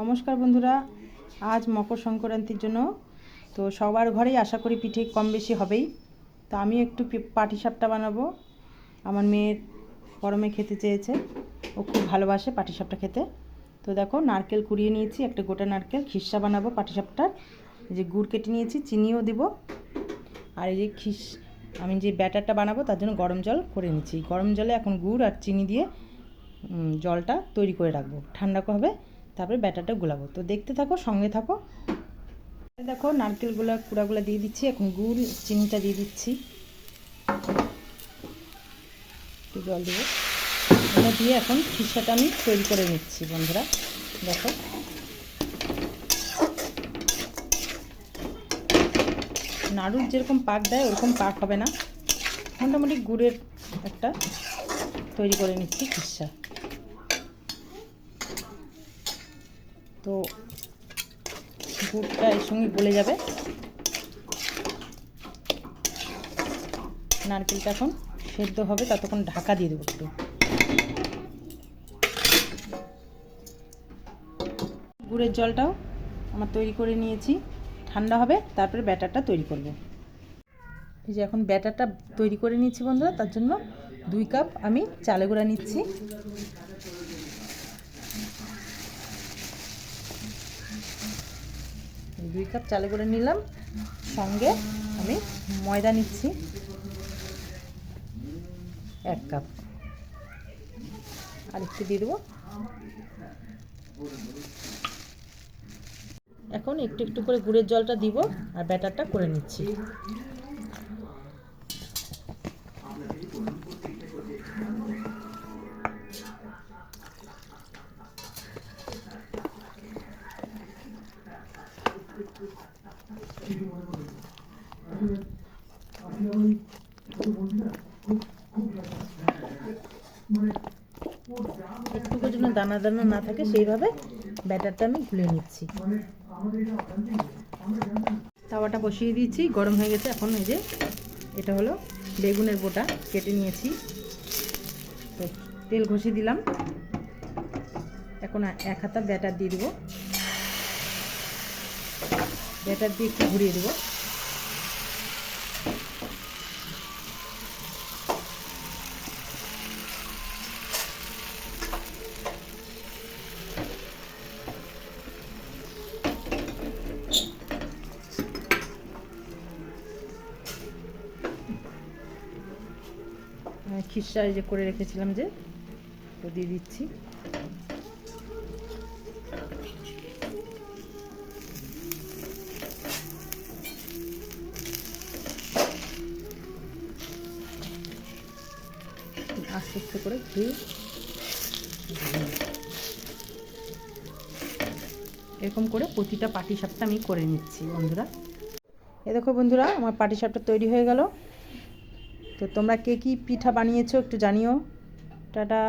নমস্কার বন্ধুরা, আজ মকর সংক্রান্তির জন্য। তো সবার ঘরেই আশা করি পিঠে কম বেশি হবেই। তো আমি একটু পাটি সাপটা বানাবো। আমার মেয়ের গরমে খেতে চেয়েছে। ও খুব ভালোবাসে পাটি সাপটা খেতে। তো দেখো, নারকেল কুড়িয়ে নিয়েছি, একটা গোটা নারকেল। খিসা বানাবো পাটি সাপটার যে গুড় কেটে নিয়েছি, চিনিও দিব। আর এই যে খিস আমি যে ব্যাটারটা বানাবো, তার জন্য গরম জল করে নিচ্ছি। গরম জলে এখন গুড় আর চিনি দিয়ে জলটা তৈরি করে রাখব। ঠান্ডা হবে। তারপরে ব্যাটারটা গোলাবো। তো দেখতে থাকো, সঙ্গে থাকো। দেখো, নারকেলগুলো, কুড়াগুলো দিয়ে দিচ্ছি। এখন গুড়, চিনিটা দিয়ে দিচ্ছি। জল দেবো। এটা দিয়ে এখন খিসাটা আমি তৈরি করে নিচ্ছি, বন্ধুরা। দেখো। নাড়ুর যেরকম পাক দেয়, ওরকম পাক হবে না। মোটামুটি গুড়ের একটা তৈরি করে নিচ্ছি খিসা। তো গুড়টা এর সঙ্গে গলে যাবে। নারকেলটা এখন সেদ্ধ হবে, ততক্ষণ ঢাকা দিয়ে দেবো একটু। গুড়ের জলটাও আমার তৈরি করে নিয়েছি, ঠান্ডা হবে, তারপরে ব্যাটারটা তৈরি করব। এই যে এখন ব্যাটারটা তৈরি করে নিচ্ছি বন্ধুরা, তার জন্য দুই কাপ আমি চালে গুঁড়া নিচ্ছি। দুই কাপ চালে করে নিলাম। সঙ্গে আমি ময়দা নিচ্ছি। এক কাপ। আর একটু দিয়ে দেবো। এখন একটু একটু করে গুড়ের জলটা দিব আর ব্যাটারটা করে নিচ্ছি। একটুকু যেন দানা দানা না থাকে, সেইভাবে ব্যাটারটা আমি গুলে নিচ্ছি। তাওয়াটা বসিয়ে দিয়েছি, গরম হয়ে গেছে এখন এই যে, এটা হলো বেগুনের বোটা কেটে নিয়েছি। তো তেল ঘষে দিলাম। এখন এক হাতা ব্যাটার দিয়ে দেবো। ব্যাটার দিয়ে একটু ঘুরিয়ে দেবো। খিসা এই যে করে রেখেছিলাম যে দিয়ে দিচ্ছি। আস্তে আস্তে করে ঘি এরকম করে প্রতিটা পাটি সাপটা আমি করে নিচ্ছি, বন্ধুরা। এ দেখো বন্ধুরা, আমার পাটি সাপটা তৈরি হয়ে গেল। তো তোমরা কে কী পিঠা বানিয়েছো একটু জানিও। টাটা।